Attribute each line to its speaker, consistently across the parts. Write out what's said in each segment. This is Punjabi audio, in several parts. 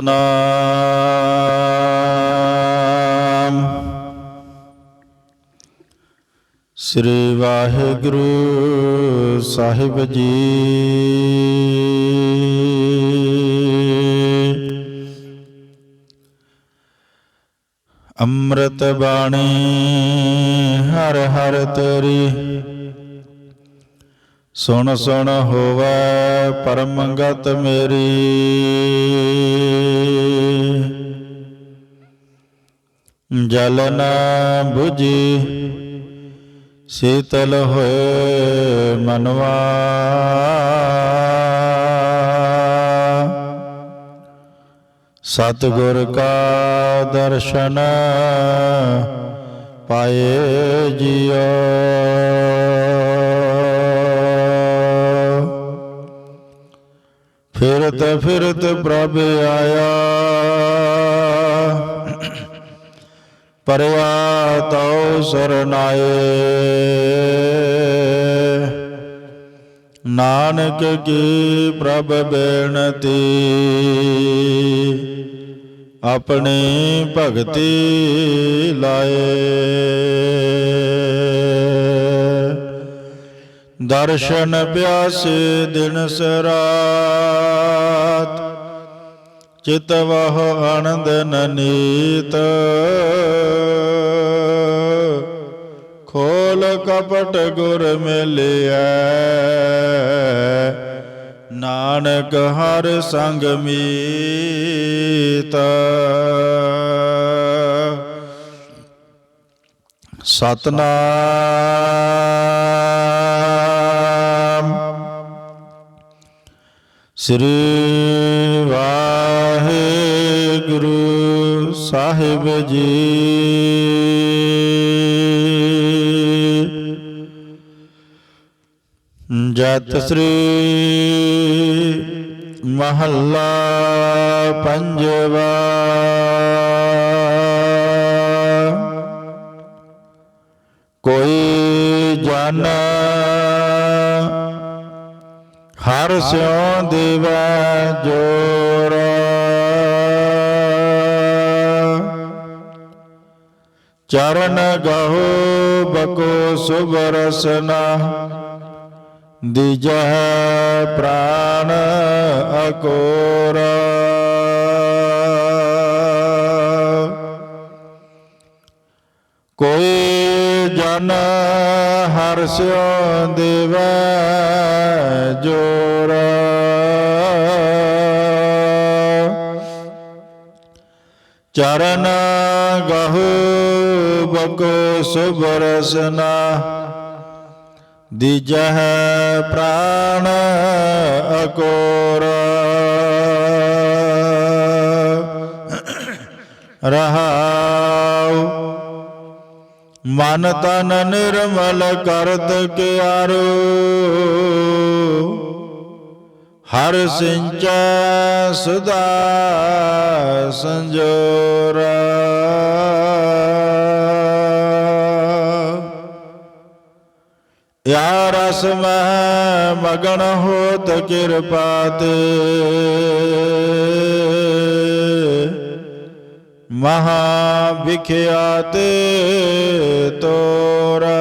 Speaker 1: ਸਤਨਾਮ। ਸ੍ਰੀ ਵਾਹਿਗੁਰੂ ਸਾਹਿਬ ਜੀ। ਅੰਮ੍ਰਿਤ ਬਾਣੀ ਹਰ ਹਰ ਤੇਰੀ। ਸੁਣ ਸੁਣ ਹੋਵੇ ਪਰਮ ਮੇਰੀ। ਜਲ ਨ 부ਜੀ ਸੀਤਲ ਹੋਏ ਮਨਵਾ। ਸਤਿਗੁਰ ਕਾ ਦਰਸ਼ਨ ਪਾਏ ਜਿਉ ਫਿਰਤ ਫਿਰਤ ਪ੍ਰਭ ਆਇਆ। परया तौ नानक की प्रभ बेनती अपनी भक्ति लाए दर्शन प्यासे दिन सरा ਚਿਤ ਵਹ ਆਨੰਦ ਨਨੀਤ ਖੋਲ ਕਪਟ ਗੁਰ ਮਿਲਿਆ ਨਾਨਕ ਹਰ ਸੰਗ ਮੀਤ। ਸਤਨਾਮ। ਸ੍ਰੀ ਵਾਹਿਗੁਰੂ ਸਾਹਿਬ ਜੀ। ਜਤ ਸ੍ਰੀ ਮਹੱਲਾ ਪੰਜਵਾ। ਕੋਈ ਜਨ ਹਰ ਸਿਉ ਦੇਵਾ ਜੋਰ। ਚਰਨ ਗਹੋ ਬਕੋ ਸੁਬਰਸਨਾ ਦਿਜਹਿ ਪ੍ਰਾਣ ਅਕੋਰ। ਕੋਈ ਜਨ ਹਰ ਦੇਵ ਜੋ ਚਰਨ ਗਹੂ ਬਕੋ ਸੁਬਰਸਨਾ ਦਿਜਹਿ ਪ੍ਰਾਨ ਅਕੋਰ। ਰਹਾਉ। ਮਨ ਤਨ ਨਿਰਮਲ ਕਰਤ ਕਿਆਰੋ। ਹਰ ਸਿੰਚੈ ਸਦਾ ਸੰਜੋਰ। ਯਾ ਰਸ ਮਹਿ ਮਗਨ ਹੋਤ ਕਿਰਪਾ ਤੇ। ਮਹਾ ਵਿਖਿਆਤ ਤੋਰਾ।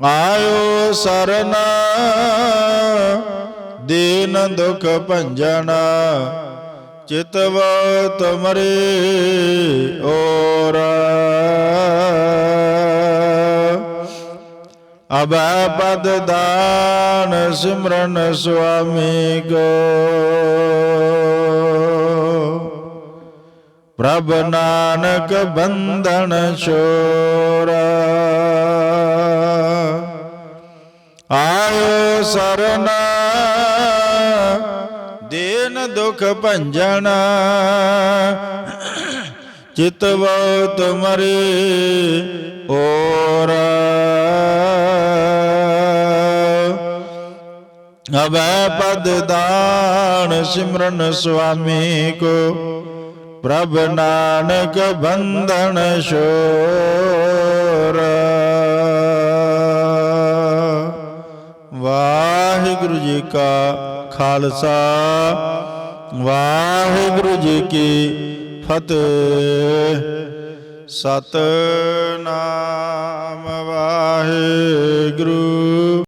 Speaker 1: ਆਇਓ ਸਰਨਾ, ਦੀਨ ਦੁਖ ਭੰਜਨਾ ਚਿਤਵ ਤੁਮਰੇ ਓਰਾ ਅਬੈ ਪਦ ਦਾਨ ਸਿਮਰਨ ਸੁਆਮੀ ਗੋ ਪ੍ਰਭ ਨਾਨਕ ਬੰਧਨ ਛੋਰਾ। ਸਰਨਾ। ਦੇਨ ਦੁਖ ਭੰਜਨਾ। ਚਿਤਵ ਤੁਮਰੇ ਓਰ ਅਬੈ ਪਦ ਦਾਨ ਸਿਮਰਨ ਸੁਆਮੀ ਕੋ। ਪ੍ਰਭ ਨਾਨਕ ਬੰਧਨ ਛੋਰ ਖਾਲਸਾ ਵਾਹਿਗੁਰੂ ਜੀ ਕੀ ਫਤਿਹ। ਸਤਨਾਮ ਵਾਹਿਗੁਰੂ।